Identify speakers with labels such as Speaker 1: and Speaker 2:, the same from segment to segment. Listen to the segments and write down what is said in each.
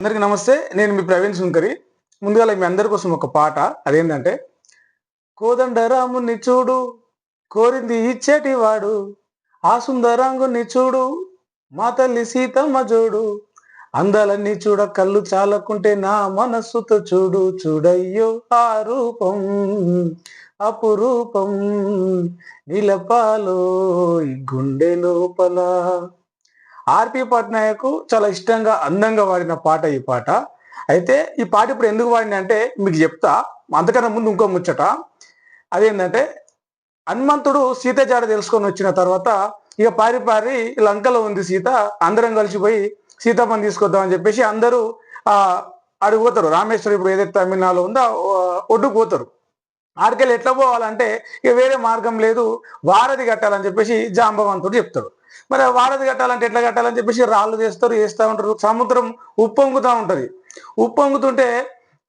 Speaker 1: అందరికీ నమస్తే నేను మీ ప్రవీణ్ సుంకరి. ముందుగా మీ అందరి కోసం ఒక పాట అదేంటంటే కోదండరాముని చూడు కోరింది ఇచ్చేటి వాడు ఆ సుందరాంగుని చూడు మా తల్లి సీతమ్మ చూడు అందాలన్నీ చూడ కళ్ళు చాలకుంటే నా మనస్సుతో చూడు చూడయ్యో ఆ రూపం అపురూపం నిలపాలో ఈ గుండె లోపల ఆర్పి పట్నాయక్ చాలా ఇష్టంగా అందంగా వాడిన పాట ఈ పాట. అయితే ఈ పాట ఇప్పుడు ఎందుకు వాడిన అంటే మీకు చెప్తా. అంతకన్నా ముందు ఇంకో ముచ్చట. అదేంటంటే హనుమంతుడు సీత జాడ తెలుసుకొని వచ్చిన తర్వాత ఇక పారి పారి లంకలో ఉంది సీత. అందరం కలిసిపోయి సీతమ్మని తీసుకొద్దామని చెప్పేసి అందరూ ఆ అడుగు పోతారు. రామేశ్వరం ఇప్పుడు ఏదైతే తమిళనాడులో ఉందో ఒడ్డుకు పోతారు. ఆడికెళ్ళి ఎట్లా పోవాలంటే ఇక వేరే మార్గం లేదు. వారధి కట్టాలని చెప్పేసి జాంబవంతుడు చెప్తాడు. మరి వాడది కట్టాలంటే ఎట్లా కట్టాలని చెప్పేసి రాళ్ళు చేస్తారు వేస్తూ ఉంటారు. సముద్రం ఉప్పొంగుతూ ఉంటది. ఉప్పొంగుతుంటే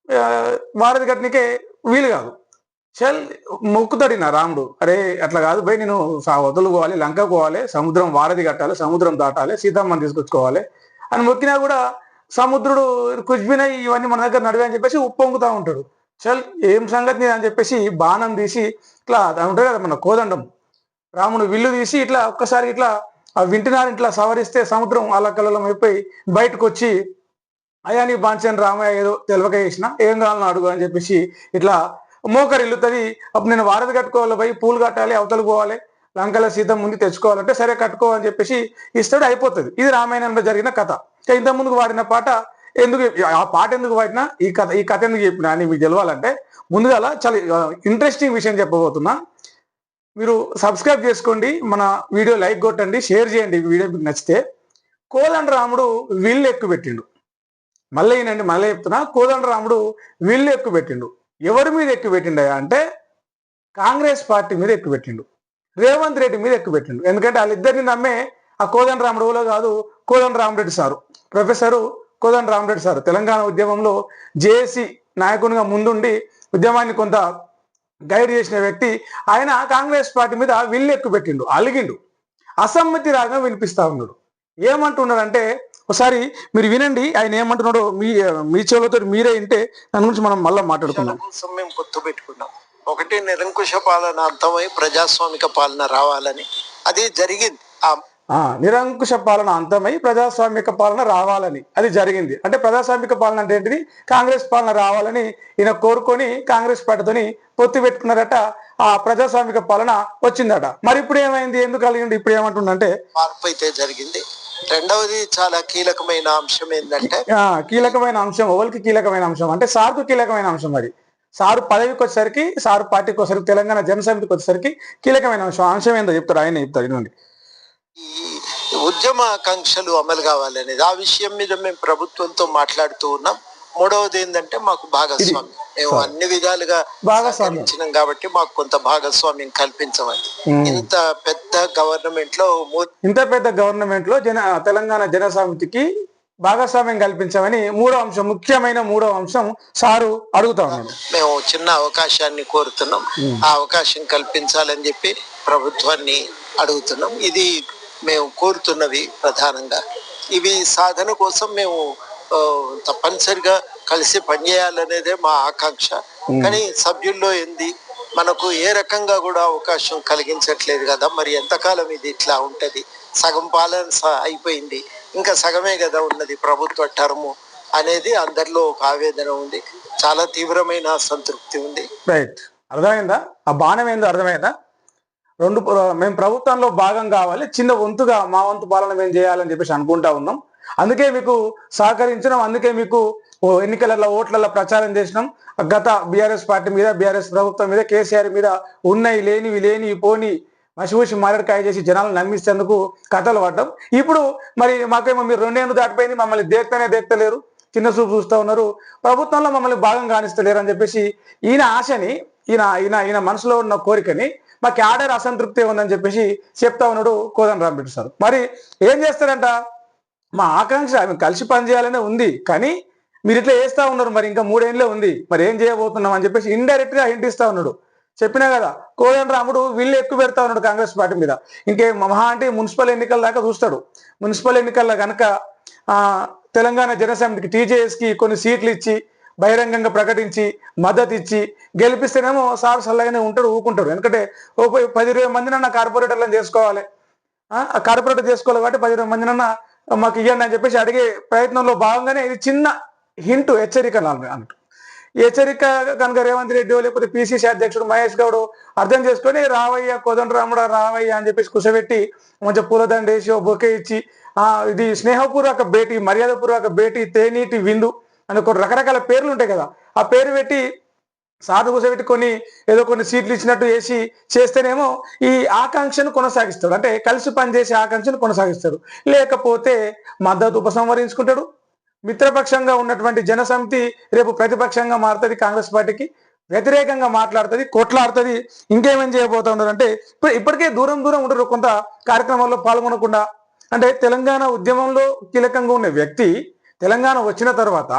Speaker 1: ఆ, వారధి కట్టనికే వీలు కాదు. చల్ మొక్కుతాడు నా రాముడు అరే అట్లా కాదు పోయి నేను వదులుకోవాలి లంక పోవాలి సముద్రం వారధి కట్టాలి సముద్రం దాటాలి సీతమ్మని తీసుకొచ్చుకోవాలి అని మొక్కినా కూడా సముద్రుడు కుజ్బిన ఇవన్నీ మన దగ్గర నడివే అని చెప్పేసి ఉప్పొంగుతూ ఉంటాడు. చల్ ఏం సంగతి అని చెప్పేసి బాణం తీసి ఇట్లా ఉంటుంది కదా మన కోదండం. రాముడు విల్లు తీసి ఇట్లా ఒక్కసారి ఇట్లా ఆ వింటినారు ఇట్లా సవరిస్తే సముద్రం అలకలలం అయిపోయి బయటకు వచ్చి అయ్యా నీ రామయ్య ఏదో తెలవక చేసిన ఏం కావాలని అడుగు అని చెప్పేసి ఇట్లా మోకరు ఇల్లుతుంది అప్పుడు నేను వారధి కట్టుకోవాలి పోయి పూలు కట్టాలి అవతలు పోవాలి లంకల సీతం ముందు తెచ్చుకోవాలంటే సరే కట్టుకో అని చెప్పేసి ఇస్తాడు అయిపోతుంది. ఇది రామాయణంలో జరిగిన కథ. ఇంతకు ఇంత ముందుకు వాడిన పాట ఎందుకు ఆ పాట ఎందుకు వాడినా ఈ కథ ఈ కథ ఎందుకు చెప్పినా అని మీకు తెలవాలంటే ముందుగా చాలా ఇంట్రెస్టింగ్ విషయం చెప్పబోతున్నా. మీరు సబ్స్క్రైబ్ చేసుకోండి మన వీడియో లైక్ కొట్టండి షేర్ చేయండి వీడియో మీకు నచ్చితే. కోదండ రాముడు విల్లు ఎక్కువ పెట్టిండు మళ్ళీ ఈయనండి మళ్ళీ చెప్తున్నా కోదండ రాముడు విల్లు ఎక్కువ పెట్టిండు ఎవరి మీద ఎక్కువ పెట్టిండయా అంటే కాంగ్రెస్ పార్టీ మీద ఎక్కువ పెట్టిండు రేవంత్ రెడ్డి మీద ఎక్కువ పెట్టిండు ఎందుకంటే వాళ్ళిద్దరిని నమ్మే ఆ కోదండ రాముడులో కాదు Kodanda Rama Reddy sir. Professor Kodanda Rama Reddy sir. Telangana ఉద్యమంలో జేఏసీ నాయకునిగా ముందుండి ఉద్యమాన్ని కొంత గైడ్ చేసిన వ్యక్తి ఆయన కాంగ్రెస్ పార్టీ మీద విల్లు ఎక్కుపెట్టిండు అలిగిండు. అసమ్మతి రాగం వినిపిస్తా ఉన్నాడు. ఏమంటున్నాడంటే ఒకసారి మీరు వినండి ఆయన ఏమంటున్నాడో మీ మీ చెవులతో మీరే వింటే దాని గురించి మనం మళ్ళీ
Speaker 2: మాట్లాడుకున్నాం కోసం మేము పొత్తు పెట్టుకున్నాం. ఒకటి నిరంకుశ పాలన అర్థమై ప్రజాస్వామిక పాలన రావాలని. అది జరిగింది. ఆ
Speaker 1: నిరంకుశ పాలన అంతమై ప్రజాస్వామిక పాలన రావాలని. అది జరిగింది. అంటే ప్రజాస్వామిక పాలన అంటే ఏంటిది? కాంగ్రెస్ పాలన రావాలని ఈయన కోరుకొని కాంగ్రెస్ పార్టీతోని పొత్తు పెట్టుకున్నారట. ఆ ప్రజాస్వామిక పాలన వచ్చిందట. మరి ఇప్పుడు ఏమైంది? ఎందుకు కలిగింది ఇప్పుడు ఏమంటుండంటే
Speaker 2: మార్పు అయితే జరిగింది. రెండవది చాలా కీలకమైన అంశం ఏంటంటే
Speaker 1: ఆ, కీలకమైన అంశం ఎవరికి కీలకమైన అంశం. అంటే సార్కు కీలకమైన అంశం అది. సారు పదవికి వచ్చేసరికి సారు పార్టీకి వచ్చేసరికి తెలంగాణ జనసమితికి వచ్చేసరికి కీలకమైన అంశం. అంశం ఏందో చెప్తాడు ఆయన చెప్తాడు ఇవ్వండి
Speaker 2: ఈ ఉద్యమ ఆకాంక్షలు అమలు కావాలనేది. ఆ విషయం మీద మేము ప్రభుత్వంతో మాట్లాడుతూ ఉన్నాం. మూడవది ఏంటంటే మాకు భాగస్వామ్యం. మేము అన్ని విధాలుగా
Speaker 1: భాగస్వామ్యం.
Speaker 2: సహకరించినాం కాబట్టి మాకు కొంత భాగస్వామ్యం కల్పించమని. ఇంత పెద్ద గవర్నమెంట్లో
Speaker 1: ఇంత పెద్ద గవర్నమెంట్లో జన తెలంగాణ జనసమితికి భాగస్వామ్యం కల్పించామని మూడో అంశం ముఖ్యమైన మూడో అంశం సారు అడుగుతా ఉన్నాడు.
Speaker 2: మేము చిన్న అవకాశాన్ని కోరుతున్నాం. ఆ అవకాశం కల్పించాలని చెప్పి ప్రభుత్వాన్ని అడుగుతున్నాం. ఇది మేము కోరుతున్నవి ప్రధానంగా. ఇవి సాధన కోసం మేము తప్పనిసరిగా కలిసి పనిచేయాలనేదే మా ఆకాంక్ష. కానీ సభ్యుల్లో ఏంది? మనకు ఏ రకంగా కూడా అవకాశం కలిగించట్లేదు కదా. మరి ఎంతకాలం ఇది ఇట్లా ఉంటది? సగం పాలన అయిపోయింది. ఇంకా సగమే కదా ఉన్నది ప్రభుత్వ టర్ము అనేది అందరిలో ఒక ఆవేదన ఉంది. చాలా తీవ్రమైన అసంతృప్తి ఉంది.
Speaker 1: రైట్ అర్థమైందా? ఆ బాణం ఏందో అర్థమైందా? రెండు మేము ప్రభుత్వంలో భాగం కావాలి చిన్న వంతుగా మా వంతు పాలన మేము చేయాలని చెప్పేసి అనుకుంటా ఉన్నాం. అందుకే మీకు సహకరించినాం అందుకే మీకు ఓ ఎన్నికలలో ఓట్లలో ప్రచారం చేసినాం. గత బీఆర్ఎస్ పార్టీ మీద బీఆర్ఎస్ ప్రభుత్వం మీద కేసీఆర్ మీద ఉన్నాయి లేనివి లేని పోని మసిమూసి మారడికాయ చేసి జనాలను నమ్మిస్తేందుకు కథలు పడ్డం. ఇప్పుడు మరి మాకేమో మీరు రెండేళ్ళు దాటిపోయింది మమ్మల్ని దేక్తనే దేక్తలేరు. చిన్న చూపు చూస్తూ ఉన్నారు. ప్రభుత్వంలో మమ్మల్ని భాగం కానిస్తలేరు అని చెప్పేసి ఈయన ఆశని ఈయన ఈయన ఈయన మనసులో ఉన్న కోరికని మా క్యాడర్ అసంతృప్తి ఉందని చెప్పేసి చెప్తా ఉన్నాడు కోదన్ రాంపెట్టి సార్. మరి ఏం చేస్తారంట? మా ఆకాంక్ష మేము కలిసి పనిచేయాలనే ఉంది కానీ మీరు ఇట్లా చేస్తా ఉన్నారు మరి ఇంకా మూడేళ్ళే ఉంది మరి ఏం చేయబోతున్నాం అని చెప్పేసి ఇండైరెక్ట్గా హింట్ ఇస్తా ఉన్నాడు. చెప్పినా కదా కోదండ రాముడు వీళ్ళు ఎక్కువ పెడతా ఉన్నాడు కాంగ్రెస్ పార్టీ మీద. ఇంకే మహా అంటే మున్సిపల్ ఎన్నికల దాకా చూస్తాడు. మున్సిపల్ ఎన్నికల్లో కనుక తెలంగాణ జనసమితికి టీజేఎస్కి కొన్ని సీట్లు ఇచ్చి బహిరంగంగా ప్రకటించి మద్దతు ఇచ్చి గెలిపిస్తేనేమో సార్ సల్లగానే ఉంటాడు ఊకుంటారు ఎందుకంటే ఓ పది ఇరవై మందినన్నా కార్పొరేటర్లను చేసుకోవాలి. ఆ కార్పొరేటర్ చేసుకోవాలి కాబట్టి పది ఇరవై మందినన్నా మాకు ఇవ్వండి అని చెప్పేసి అడిగే ప్రయత్నంలో భాగంగానే ఇది చిన్న హింట్ హెచ్చరిక అన్నట్టు. హెచ్చరిక కనుక రేవంత్ రెడ్డి లేకపోతే పిసిసి అధ్యక్షుడు మహేష్ గౌడ్ అర్థం చేసుకొని రావయ్య కోదండరాముడు రావయ్య అని చెప్పేసి కుసబెట్టి మంచిగా పూలదండ వేసి ఒక బొకే ఇచ్చి ఆ ఇది స్నేహపూర్వక భేటీ మర్యాదపూర్వక భేటీ తేనీటి విందు అని కొన్ని రకరకాల పేర్లు ఉంటాయి కదా. ఆ పేరు పెట్టి సాధు కూర్చోబెట్టి కొన్ని ఏదో కొన్ని సీట్లు ఇచ్చినట్టు వేసి చేస్తేనేమో ఈ ఆకాంక్షను కొనసాగిస్తాడు. అంటే కలిసి పనిచేసే ఆకాంక్షను కొనసాగిస్తాడు. లేకపోతే మద్దతు ఉపసంహరించుకుంటాడు. మిత్రపక్షంగా ఉన్నటువంటి జనసమితి రేపు ప్రతిపక్షంగా మారుతుంది కాంగ్రెస్ పార్టీకి. వ్యతిరేకంగా మాట్లాడుతుంది కొట్లాడుతుంది ఇంకేమేం చేయబోతున్నారు అంటే ఇప్పుడు ఇప్పటికే దూరం దూరం ఉంటారు కొంత కార్యక్రమాల్లో పాల్గొనకుండా. అంటే తెలంగాణ ఉద్యమంలో కీలకంగా ఉన్న వ్యక్తి తెలంగాణ వచ్చిన తర్వాత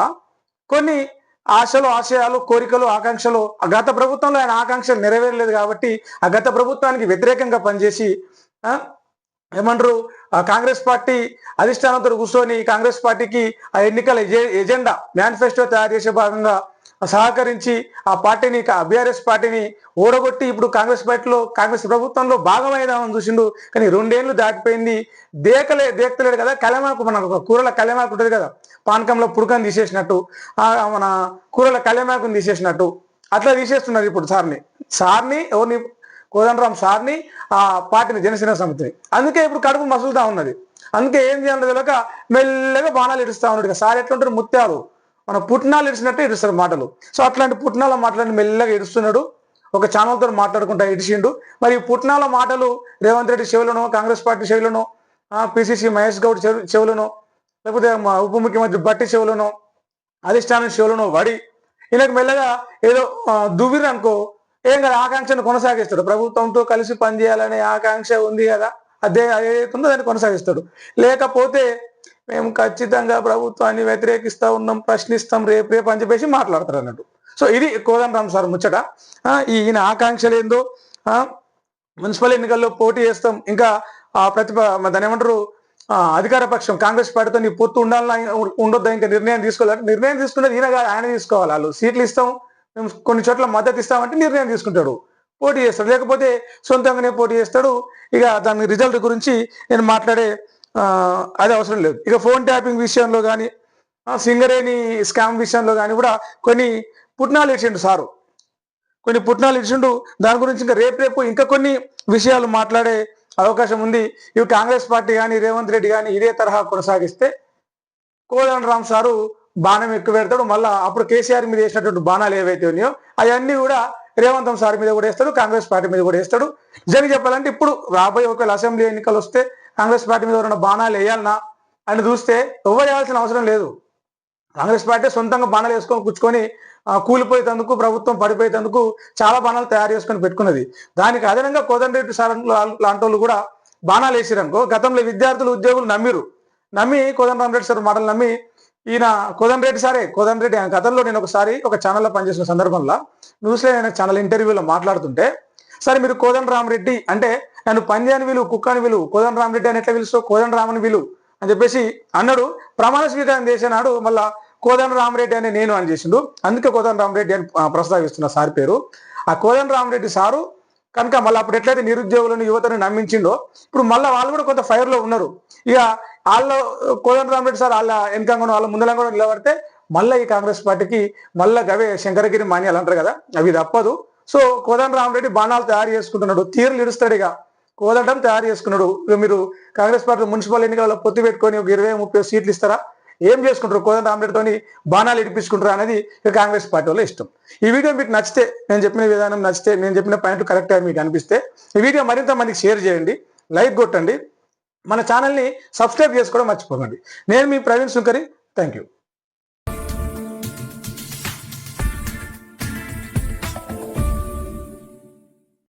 Speaker 1: కొన్ని ఆశలు ఆశయాలు కోరికలు ఆకాంక్షలు ఆ గత ప్రభుత్వంలో ఆయన ఆకాంక్షలు నెరవేరలేదు కాబట్టి ఆ గత ప్రభుత్వానికి వ్యతిరేకంగా పనిచేసి ఆ, ఏమంటారు ఆ కాంగ్రెస్ పార్టీ అధిష్టానంతో కూర్చొని కాంగ్రెస్ పార్టీకి ఆ ఎన్నికల ఎజెండా మేనిఫెస్టో తయారు చేసే భాగంగా సహకరించి ఆ పార్టీని బీఆర్ఎస్ పార్టీని ఓడగొట్టి ఇప్పుడు కాంగ్రెస్ పార్టీలో కాంగ్రెస్ ప్రభుత్వంలో భాగమైదామని చూసిండు. కానీ రెండేళ్ళు దాటిపోయింది. దేకలే దేకలేడు కదా కలమాకు మన కూరల కలమాకు ఉంటుంది కదా. పానకంలో పుడకని తీసేసినట్టు మన కూరల కలమాకుని తీసేసినట్టు అట్లా తీసేస్తున్నారు ఇప్పుడు సార్ని. సార్ని ఎవరిని కోదండరాం సార్ని ఆ పార్టీని జనసేన సమితిని. అందుకే ఇప్పుడు కడుపు మసులుతా ఉన్నది. అందుకే ఏం చేయాలో తెలియక మెల్లగా బాణాలు ఇడుస్తా ఉన్నాడు సార్ ఎట్లుంటారు ముత్యాలు మన పుట్నాలు ఇడిచినట్టు ఇడుస్తారు మాటలు. సో అట్లాంటి పుట్నాల మాటలని మెల్లగా ఇడుస్తున్నాడు ఒక ఛానల్తో మాట్లాడుకుంటా ఇడిచిండు మరి పుట్నాల మాటలు రేవంత్ రెడ్డి చెవులను కాంగ్రెస్ పార్టీ చెవులను పిసిసి మహేష్ గౌడ్ చెవులను లేకపోతే మా ఉప ముఖ్యమంత్రి బట్టి చెవులను అధిష్టానం చెవులను వడి ఈయనకు మెల్లగా ఏదో దువ్విరు అనుకో ఏం కదా ఆకాంక్షను కొనసాగిస్తాడు. ప్రభుత్వంతో కలిసి పనిచేయాలనే ఆకాంక్ష ఉంది కదా అదే ఏదైతుందో ఉందో దాన్ని కొనసాగిస్తాడు. లేకపోతే మేము ఖచ్చితంగా ప్రభుత్వాన్ని వ్యతిరేకిస్తా ఉన్నాం ప్రశ్నిస్తాం రేపు రేపు అని చెప్పేసి మాట్లాడతారు అన్నట్టు. సో ఇది కోదండరామ్ సార్ ముచ్చట. ఈయన ఆకాంక్షలు ఏందో ఆ, మున్సిపల్ ఎన్నికల్లో పోటీ చేస్తాం ఇంకా ఆ ప్రతిభ దాని ఏమంటారు అధికార పక్షం కాంగ్రెస్ పార్టీతో నీ పొత్తు ఉండాలని ఉండొద్దా? ఇంకా నిర్ణయం తీసుకోవాలి. నిర్ణయం తీసుకున్నది ఈయన కాదు ఆయన తీసుకోవాలి. వాళ్ళు సీట్లు ఇస్తాం మేము కొన్ని చోట్ల మద్దతు ఇస్తామంటే నిర్ణయం తీసుకుంటాడు. పోటీ చేస్తాడు. లేకపోతే సొంతంగానే పోటీ చేస్తాడు. ఇక దాని రిజల్ట్ గురించి నేను మాట్లాడే అది అవసరం లేదు. ఇక ఫోన్ ట్యాపింగ్ విషయంలో కానీ సింగరేణి స్కామ్ విషయంలో కానీ కూడా కొన్ని పుట్నాలు ఇచ్చిండు సారు. కొన్ని పుట్నాలు ఇచ్చిండు. దాని గురించి ఇంకా రేపు రేపు ఇంకా కొన్ని విషయాలు మాట్లాడే అవకాశం ఉంది. ఇవి కాంగ్రెస్ పార్టీ కానీ రేవంత్ రెడ్డి కానీ ఇదే తరహా కొనసాగిస్తే కోదండ రామ్ సారు బాణం ఎక్కువ పెడతాడు. మళ్ళా అప్పుడు కేసీఆర్ మీద వేసినటువంటి బాణాలు ఏవైతే ఉన్నాయో అవన్నీ కూడా రేవంత్ సార్ మీద కూడా వేస్తాడు కాంగ్రెస్ పార్టీ మీద కూడా వేస్తాడు. నిజంగా చెప్పాలంటే ఇప్పుడు రాబోయే ఒకవేళ అసెంబ్లీ ఎన్నికలు వస్తే కాంగ్రెస్ పార్టీ మీద ఎవరైనా బాణాలు వేయాలన్నా అని చూస్తే ఎవరు వేయాల్సిన అవసరం లేదు. కాంగ్రెస్ పార్టీ సొంతంగా బాణాలు వేసుకొని కూర్చుకొని కూలిపోయేందుకు ప్రభుత్వం పడిపోయేందుకు చాలా బాణాలు తయారు చేసుకొని పెట్టుకున్నది. దానికి అదనంగా కోదండరెడ్డి సార్ లాంటి వాళ్ళు కూడా బాణాలు వేసిరనుకో గతంలో విద్యార్థులు ఉద్యోగులు నమ్మిరు. నమ్మి కోదండరామరెడ్డి సార్ మాటలు నమ్మి ఈయన కోదండరెడ్డి సారే కోదండరెడ్డి ఆయన గతంలో నేను ఒకసారి ఒక ఛానల్లో పనిచేసిన సందర్భంలో న్యూస్లో నేను ఛానల్ ఇంటర్వ్యూలో మాట్లాడుతుంటే సరే మీరు కోదండరామరెడ్డి అంటే నన్ను పంజాని విలువ కుక్కని విలువ కోదండరామరెడ్డి అని ఎట్లా పిలుస్తావు? కోదండరామని విలువ అని చెప్పేసి అన్నాడు. ప్రమాణ స్వీకారం చేసేనాడు మళ్ళా కోదండ రామరెడ్డి అని నేను అని చేసిండు. అందుకే కోదండ రామరెడ్డి అని ప్రస్తావిస్తున్న సార్ పేరు. ఆ కోదండ రామరెడ్డి సారు కనుక మళ్ళీ అప్పుడు ఎట్లయితే నిరుద్యోగులను యువతను నమ్మించిండో ఇప్పుడు మళ్ళీ వాళ్ళు కూడా కొంత ఫైర్లో ఉన్నారు. ఇక వాళ్ళ కోదండ రామరెడ్డి సార్ వాళ్ళ వెనకంగా వాళ్ళ ముందలంగా కూడా నిలబడితే మళ్ళీ ఈ కాంగ్రెస్ పార్టీకి మళ్ళీ గవే శంకరగిరి మాన్యాలు అంటారు కదా అవి తప్పదు. సో కోదండ రామరెడ్డి బాణాలు తయారు చేసుకుంటున్నాడు తీరులు ఇడుస్తాడు ఇక. కోదండం తయారు చేసుకున్నాడు. మీరు కాంగ్రెస్ పార్టీ మున్సిపల్ ఎన్నికల్లో పొత్తు పెట్టుకొని ఒక ఇరవై ముప్పై సీట్లు ఇస్తారా? ఏం చేసుకుంటారు? కోదండ రామరెడ్డితోని బాణాలు ఇడిపించుకుంటారు అనేది కాంగ్రెస్ పార్టీ వాళ్ళు ఇష్టం. ఈ వీడియో మీకు నచ్చితే నేను చెప్పిన విధానం నచ్చితే నేను చెప్పిన పాయింట్లు కరెక్ట్గా మీకు అనిపిస్తే ఈ వీడియో మరింత మందికి షేర్ చేయండి లైక్ కొట్టండి. మన ఛానల్ని సబ్స్క్రైబ్ చేసుకోవడం మర్చిపోకండి. నేను మీ ప్రవీణ్ సుంకరి. Thank you